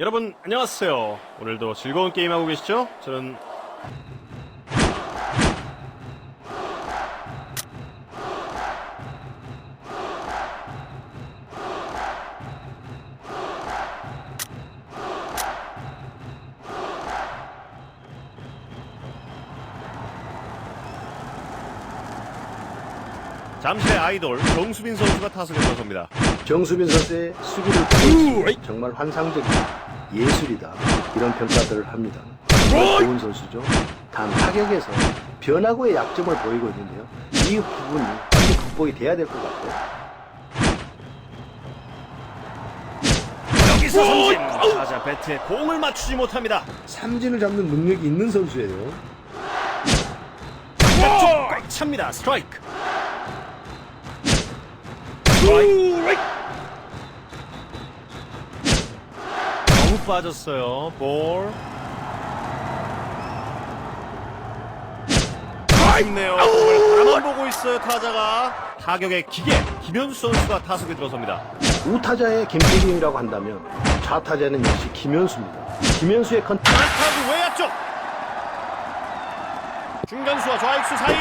여러분 안녕하세요. 오늘도 즐거운 게임 하고 계시죠? 저는 잠실의 아이돌 정수빈 선수가 타석에 들어섭니다. 정수빈 선수의 수비를 정말 환상적이다. 예술이다. 이런 평가들을 합니다. 정말 좋은 선수죠. 단 타격에서 변화구의 약점을 보이고 있는데요. 이 부분이 빨리 극복이 돼야 될 것 같아요. 여기서 삼진! 타자 배트에 공을 맞추지 못합니다. 삼진을 잡는 능력이 있는 선수예요. 쪽꽉 찹니다. 스트라이크. 스트라이크. 너무 빠졌어요. 볼. 아쉽네요. 공을 바라만 보고 있어요. 타자가 타격의 기계 김현수 선수가 타석에 들어섭니다. 우타자의 김태균이라고 한다면 좌타자는 역시 김현수입니다. 김현수의 컨택 타구 외야 쪽. 중간수와 좌익수 사이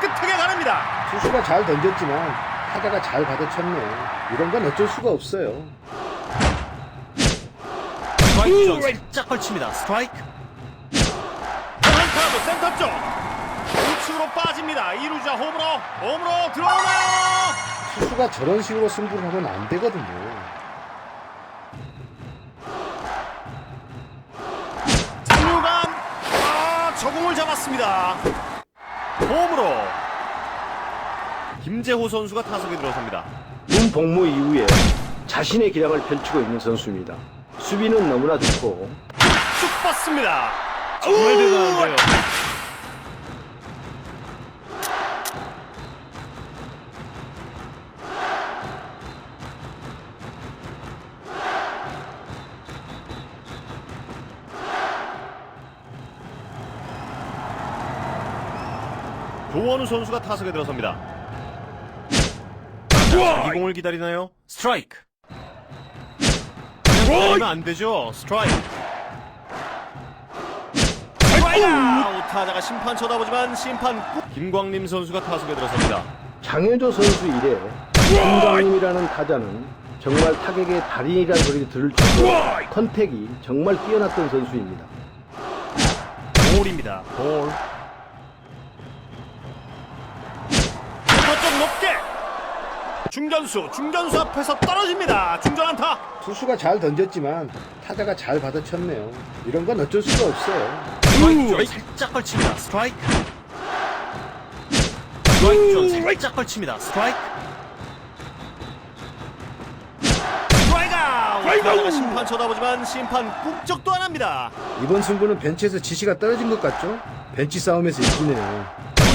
깨끗하게 가릅니다. 투수가 잘 던졌지만 타자가 잘 받아쳤네요. 이런 건 어쩔 수가 없어요. 스트라이크 쪽 살짝 걸칩니다. 스트라이크. 안타고 센터 쪽. 우측으로 빠집니다. 이루자 홈으로 홈으로 들어오나요? 투수가 저런 식으로 승부를 하면 안 되거든요. 장류감 아 저공을 잡았습니다. 홈으로 김재호 선수가 타석에 들어섭니다. 군 복무 이후에 자신의 기량을 펼치고 있는 선수입니다. 수비는 너무나 좋고 쭉 뻗습니다. 정말 대단한데요. 조원우 선수가 타석에 들어섭니다. 이 공을 기다리나요? 스트라이크. 그냥 기다리면 안 되죠. 스트라이크. 아웃 타자가 심판 쳐다보지만 심판 꾹. 김광림 선수가 타석에 들어섭니다. 장현조 선수 이래 김광림이라는 타자는 정말 타격의 달인이라는 소리를 들을 정도로 컨택이 정말 뛰어났던 선수입니다. 볼입니다. 볼. 중견수, 중견수 앞에서 떨어집니다. 중전 안타. 투수가 잘 던졌지만 타자가 잘 받아쳤네요. 이런 건 어쩔 수가 없어요. 스트라이크 존 살짝 걸칩니다. 스트라이크. 스트라이크 존 살짝 걸칩니다. 스트라이크. 스트라이크 아웃. 타자가 심판 쳐다보지만 심판 꿈쩍도 안 합니다. 이번 승부는 벤치에서 지시가 떨어진 것 같죠? 벤치 싸움에서 이기네요.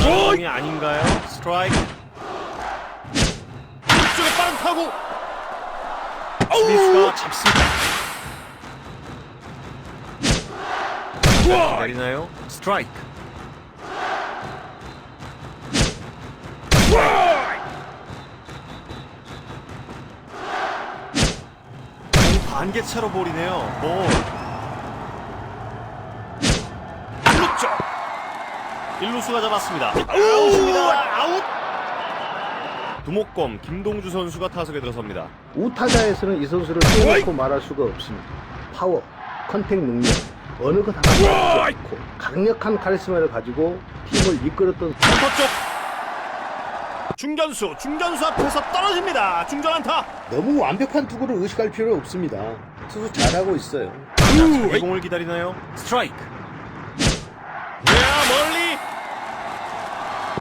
원활이 아닌가요? 스트라이크. 빠른 타구. 수비수가 잡습니다. 자, 기다리나요? 스트라이크. 공 반개차로 볼이네요. 볼. 일루 쪽. 일루수가 잡았습니다. 아웃입니다. 아웃. 두목검 김동주 선수가 타석에 들어섭니다. 우타자에서는 이 선수를 빼놓고 말할 수가 없습니다. 파워, 컨택 능력, 어느 것 하나 않고 강력한 카리스마를 가지고 팀을 이끌었던 센터 쪽. 중견수, 중견수 앞에서 떨어집니다. 중전 안타. 너무 완벽한 투구를 의식할 필요 없습니다. 투수 잘하고 있어요. 자, 공을 기다리나요? 스트라이크. 외야 멀리.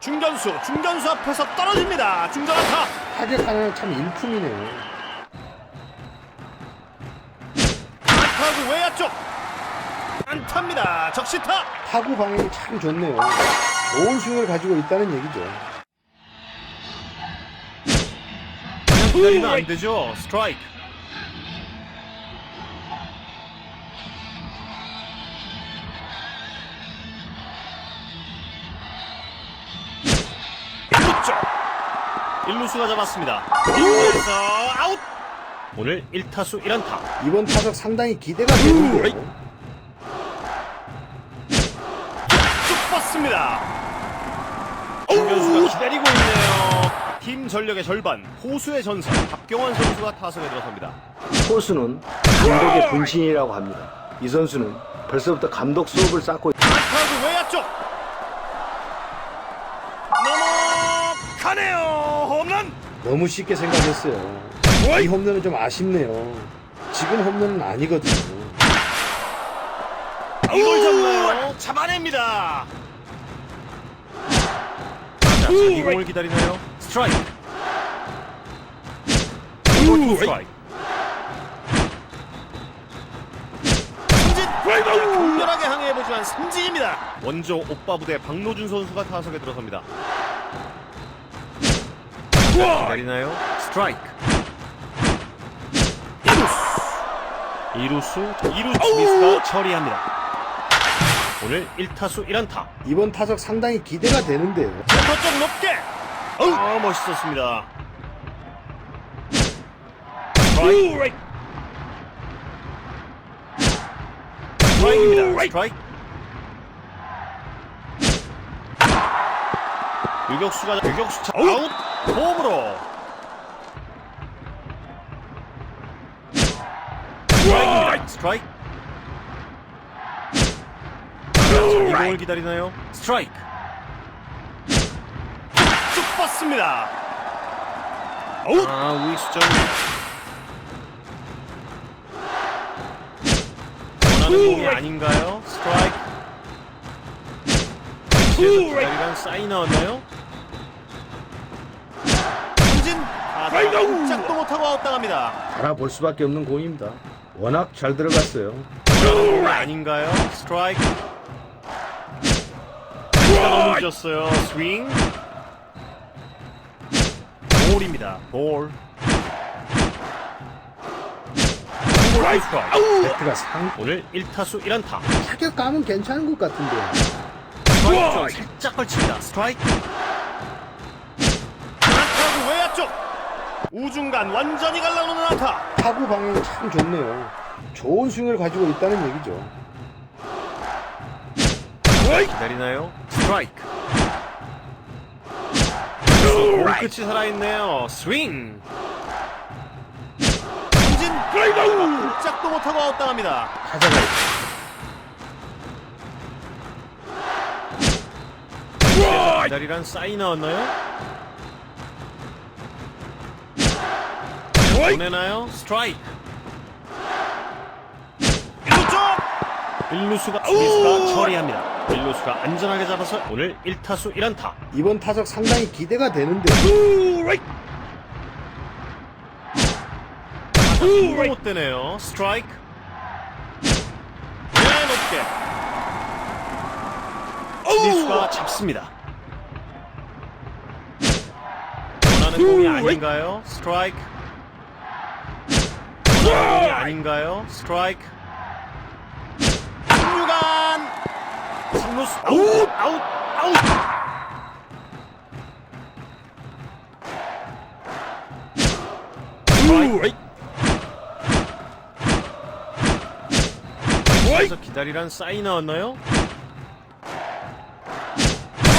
중견수, 중견수 앞에서 떨어집니다. 중전 안타. 타격 하나는 참 일품이네요. 안타구 외야 쪽. 안타입니다. 적시타. 타구 방향이 참 좋네요. 좋은 스윙을 가지고 있다는 얘기죠. 기다리면 안 되죠. 스트라이크. 일루수가 잡았습니다. 뒷에서 아웃. 오늘 1타수 1안타. 이번 타석 상당히 기대가 되는데요. 쭉 뻗습니다. 김현수가 기다리고 있네요. 팀 전력의 절반, 호수의 전설 박경환 선수가 타석에 들어섭니다. 포수는 감독의 분신이라고 합니다. 이 선수는 벌써부터 감독 수업을 쌓고 있- 타구 외야 쪽 넘어가네요. 너무 쉽게 생각했어요. 이 홈런은 좀 아쉽네요. 지금 홈런은 아니거든요. 이걸 잡나요? 잡아냅니다. 자, 이 공을 기다리나요? 스트라이크. 자, 격렬하게 항해해보지만 삼진입니다. 원조 오빠 부대 박노준 선수가 타석에 들어섭니다. 자, 기다리나요? 스트라이크. 이루수. 이루 수비수가 처리합니다. 오늘 1타수 1안타. 이번 타석 상당히 기대가 되는데요. 센터 쪽 높게. 아 멋있었습니다. 스트라이크. 스트라이크입니다. 스트라이크. 유격수가 유격수 차 아웃 홈으로. 스트라이크입니다. 스트라이크. 자, 이 공을 기다리나요? 스트라이크. 쭉 뻗습니다. 아웃. 아 우익수정. 원하는 공이 아닌가요? 스트라이크. 기다리란 사인 나왔나요? 아, 꼼짝도 못하고 아웃당합니다. 바라볼 수밖에 없는 공입니다. 워낙 잘 들어갔어요. 공이 아닌가요? 스트라이크. 진짜 너무 늦었어요. 스윙. 볼입니다. 볼. 스트라이크. 배트가 상 오늘 1타수 1안타. 타격감은 괜찮은 것 같은데요. 스트라이크 쪽 살짝 걸칩니다. 스트라이크. 우중간 완전히 갈라놓는 안타. 타구 방향이 참 좋네요. 좋은 스윙을 가지고 있다는 얘기죠. 기다리나요? 스트라이크. 공 끝이 살아있네요. 스윙. 삼진. 꼼짝도 못하고 아웃당합니다. 타자가 기다리란 사인 나왔나요? 보내나요? 스트라이크. 일루. 일루수가 수비수가 처리합니다. 일루수가 안전하게 잡아서 오늘 1타수 1안타. 이번 타석 상당히 기대가 되는데 못 되네요. 스트라이크. 네, 높게. 수비수가 잡습니다. 원하는 공이 아닌가요? 스트라이크. 공이 아닌가요? 스트라이크. 3루간. 3루수 아웃! 아웃! 아웃! 스트라이크. 그래서 기다리란 사인 나왔나요?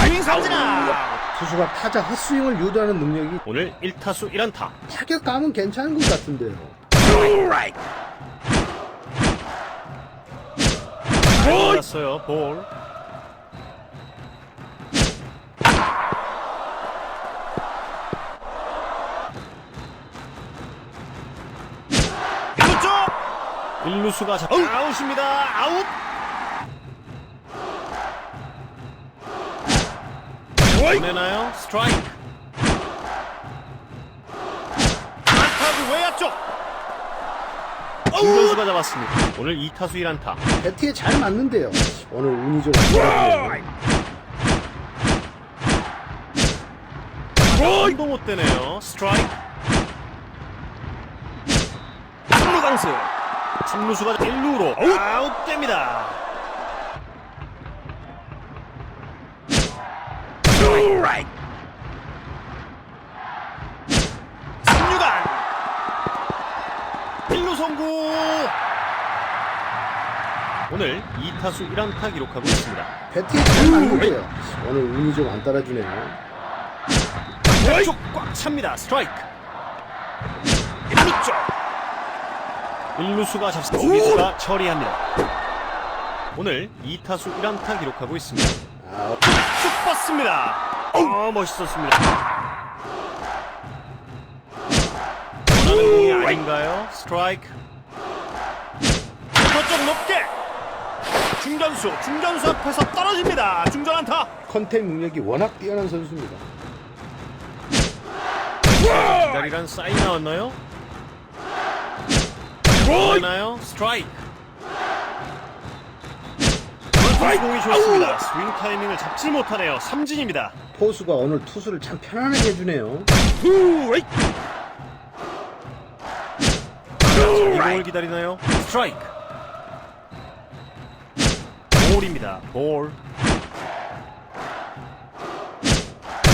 스윙 삼진아! 투수가 타자 헛스윙을 유도하는 능력이 오늘 1타수 1안타. 타격감은 괜찮은 것 같은데요. 올랐어요 볼. 일루수가 잡 아웃입니다. 아웃! 보내나요? 스트라이크. 김현수가 잡았습니다. 오늘 2타수 1안타. 배트에 잘 맞는데요. 오늘 운이 좀. 한도 못 되네요. 스트라이크. 3루 강수. 3루수가 1루로 아웃됩니다. 스트라이크. 오늘 2타수 1안타 기록하고 있습니다. 배트에 잘 맞는데요. 오늘 운이 좀 안 따라주네요. 왼쪽 꽉 찹니다. 스트라이크. 1루 쪽. 1루수가 잡습니다. 수비수가 처리합니다. 오늘 2타수 1안타 기록하고 있습니다. 아, 쭉 뻗습니다. 어, 멋있었습니다. 원하는 공이 아닌가요? 스트라이크. 저쪽 높게. 중견수, 중견수 앞에서 떨어집니다. 중전 안타. 컨택 능력이 워낙 뛰어난 선수입니다. 기다리란 사인 나왔나요? 나왔나요? 스트라이크. 공이 좋습니다. 스윙 타이밍을 잡지 못하네요. 삼진입니다. 포수가 오늘 투수를 참 편안하게 해주네요. 이 공을 기다리나요? 스트라이크. 볼입니다. 볼.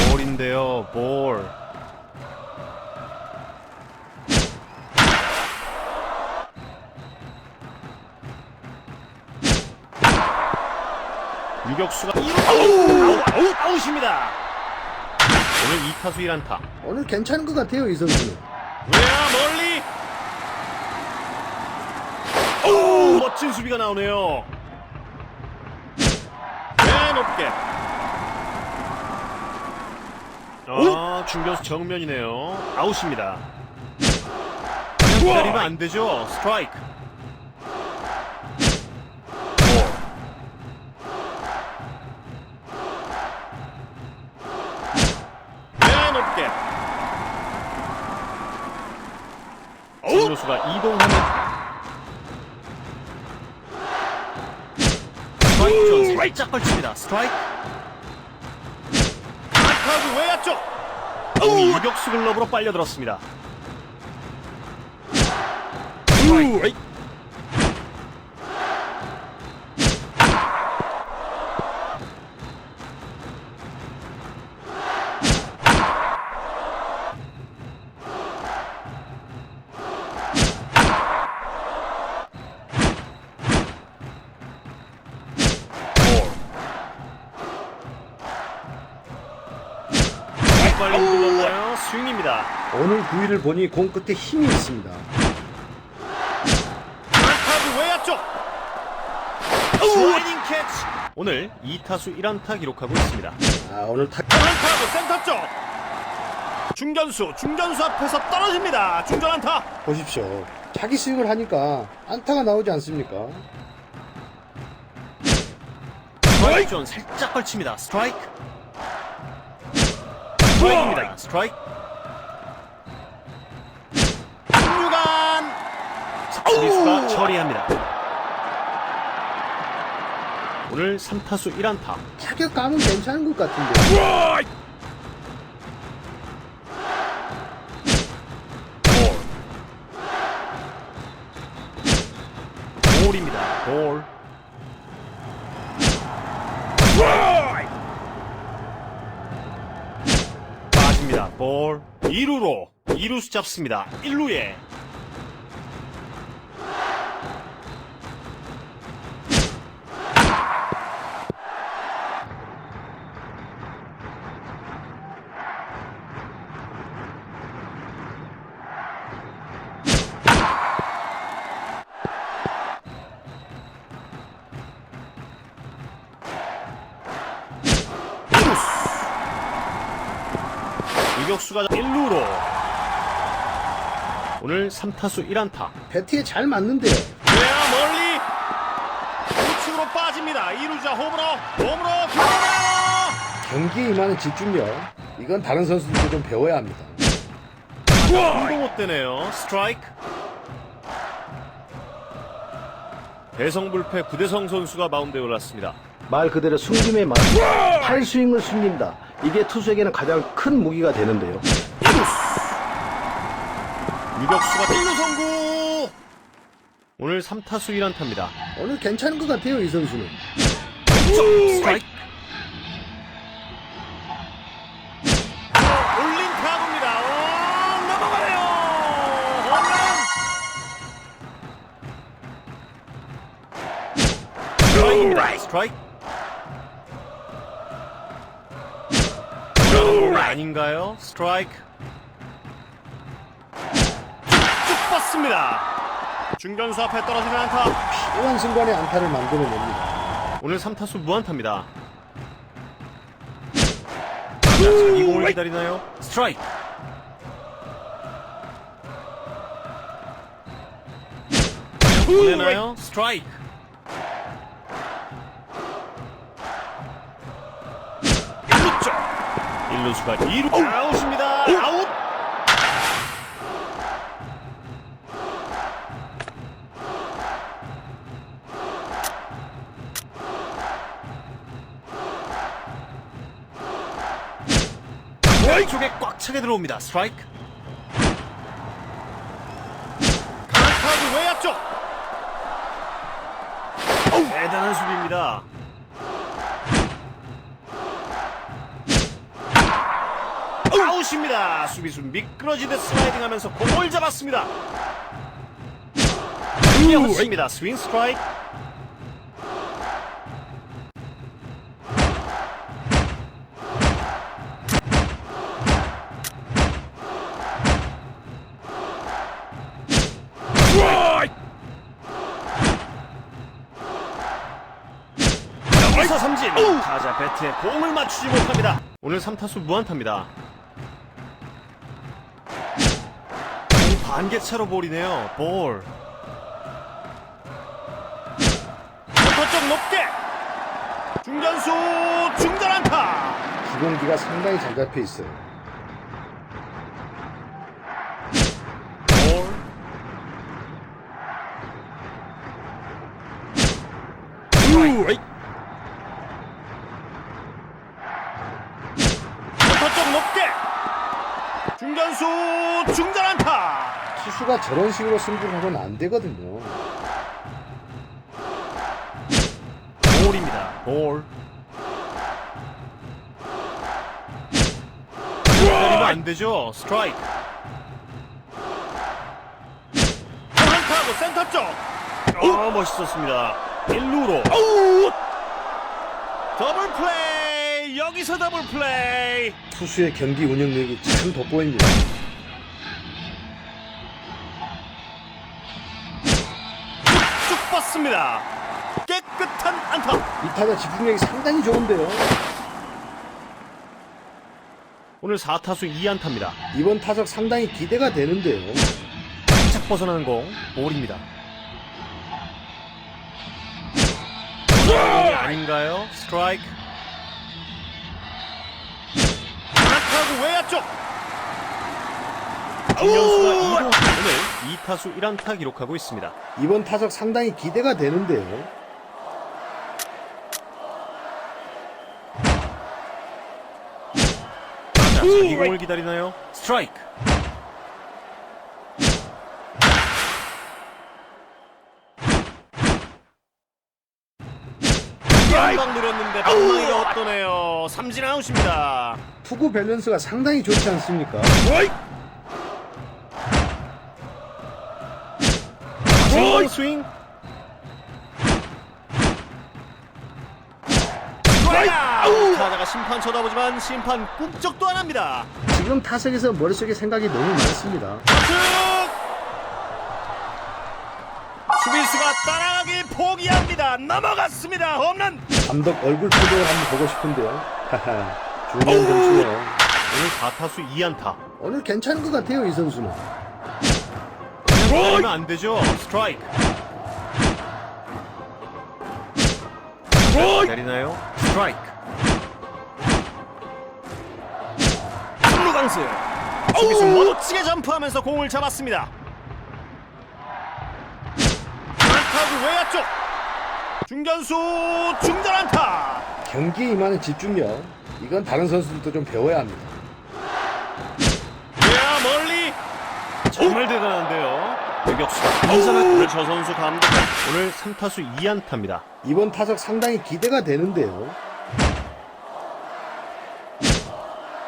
볼인데요. 볼. 유격수가 2루 아웃, 아웃입니다. 오늘 2타수 1안타. 오늘 괜찮은 것 같아요, 이 선수는. 외야 멀리. 오, 멋진 수비가 나오네요. 네, 높게. 아, 중견수 정면이네요. 아웃입니다. 기다리면 안 되죠. 스트라이크. 글러브로 빨려들었습니다. 스 9위를 보니 공 끝에 힘이 있습니다. 타구 외야 쪽. 슬라이딩 캐치. 오늘 2타수 1안타 기록하고 있습니다. 아, 오늘 타, 타구 센터 쪽. 중견수, 중견수 앞에서 떨어집니다. 중전 안타. 보십시오. 자기 스윙을 하니까 안타가 나오지 않습니까? 스트라이크 존 살짝 걸칩니다. 스트라이크. 스트라이크입니다. 스트라이크. 중류간. 수비수가 처리합니다. 오늘 3타수 1안타. 타격 감은 괜찮은 것 같은데. 볼입니다. 볼. 빠집니다. 볼. 2루로 2루수 잡습니다. 1루에 3타수 1안타. 배트에 잘 맞는데요. 외야 멀리 우측으로 빠집니다. 2루자 홈으로 홈으로 들어가. 경기에 임하는 집중력. 이건 다른 선수들도 좀 배워야 합니다. 공도 못 되네요. 스트라이크. 대성불패 구대성 선수가 마운드에 올랐습니다. 말 그대로 숨김에 맞 팔스윙을 숨긴다. 이게 투수에게는 가장 큰 무기가 되는데요. 유격수가 1루 성구. 오늘 3타수 1안타입니다. 오늘 괜찮은 것 같아요, 이 선수는. 스트라이크. 올린 타구입니다. 오, 넘어가네요. 홈런. 스트라이크입니다. 스트라이크. 공 아닌가요? 스트라이크. 쭉 뻗습니다. 중견수 앞에 떨어지는 안타. 필요한 순간에 안타를 만들어냅니다. 오늘 3타수 무안타입니다. 자, 자기 공을 기다리나요? 스트라이크. 보내나요? 스트라이크. 일루 쪽. 일루수가 2루 아웃입니다. 아웃. 차게 들어옵니다. 스트라이크. 강타구 외야 쪽. 대단한 수비입니다. 아웃입니다. 수비수 미끄러지듯 슬라이딩하면서 공을 잡았습니다. 이었습니다. 스윙 스트라이크. 타자 배트에 공을 맞추지 못합니다. 오늘 3타수 무안타입니다. 공 반개차로 볼이네요. 볼. 쪽 높게. 중견수 중전 안타. 주공기가 상당히 잘 잡혀 있어요. 볼 쪽 높게 중견수 중전 안타 투수가 저런 식으로 승부를 하면 안 되거든요. 볼입니다. 볼. 때리면 안 되죠. 스트라이크. 한타하고 센터 쪽. 어, 멋있었습니다. 1루로. 더블 플레이. 여기서 더블 플레이. 투수의 경기 운영력이 참 돋보입니다. 쭉 뻗습니다. 깨끗한 안타. 이 타자 집중력이 상당히 좋은데요. 오늘 4타수 2안타입니다. 이번 타석 상당히 기대가 되는데요. 살짝 벗어나는 공. 볼입니다. 공이 아닌가요? 스트라이크. 안타구 외야 쪽. 중견수가 2루 오늘 2타수 1안타 기록하고 있습니다. 이번 타석 상당히 기대가 되는데요. 자, 자기 공을 기다리나요? 스트라이크. 한방 노렸는데 방망이가 헛도네요. 삼진 아웃입니다. 투구 밸런스가 상당히 좋지 않습니까? 스윙 스윙. 스트라이크! 타자가 심판 쳐다보지만 심판 꿈쩍도 안 합니다. 지금 타석에서 머릿속에 생각이 너무 많습니다. 쭉! 수비수가 따라가기 포기합니다. 넘어갔습니다. 홈런. 감독 얼굴 표정을 한번 보고 싶은데요. 하하, 중요한 점수네요. 오늘 4타수 2안타. 오늘 괜찮은 것 같아요, 이 선수는. 때리면 안 되죠. 스트라이크. 내리나요? 스트라이크. 삼루 강스. 수비수 멋지게 점프하면서 공을 잡았습니다. 안타구 외야 쪽. 중견수 중전 안타. 경기에 임하는 집중력, 이건 다른 선수들도 좀 배워야 합니다. 야 멀리 정말 대단한데요. 유격수가 인상을 저 선수 감독 오늘 3타수 2안타입니다. 이번 타석 상당히 기대가 되는데요.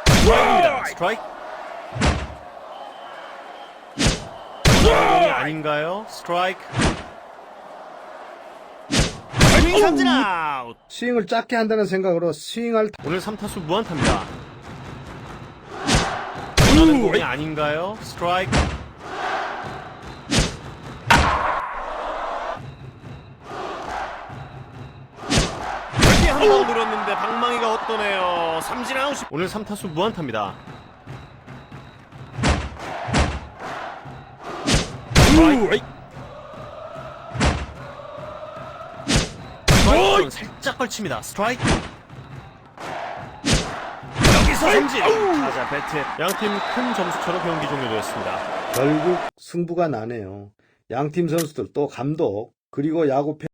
스트라이크입니다. 스트라이크. 공이 아닌가요? 스트라이크. 삼진 아웃. 스윙을 작게 한다는 생각으로 스윙할 오늘 3타수 무안타입니다. 원하는 공이 아닌가요? 스트라이크. 한방 노렸는데 방망이가 어떠네요. 삼진 아웃. 오늘 3타수 무안타입니다. 스트라이크. 스트라이크 살짝 걸칩니다. 스트라이크. 여기서 삼진. 타자 배트. 양팀 큰 점수차로 경기 종료되었습니다. 결국 승부가 나네요. 양팀 선수들 또 감독 그리고 야구 팬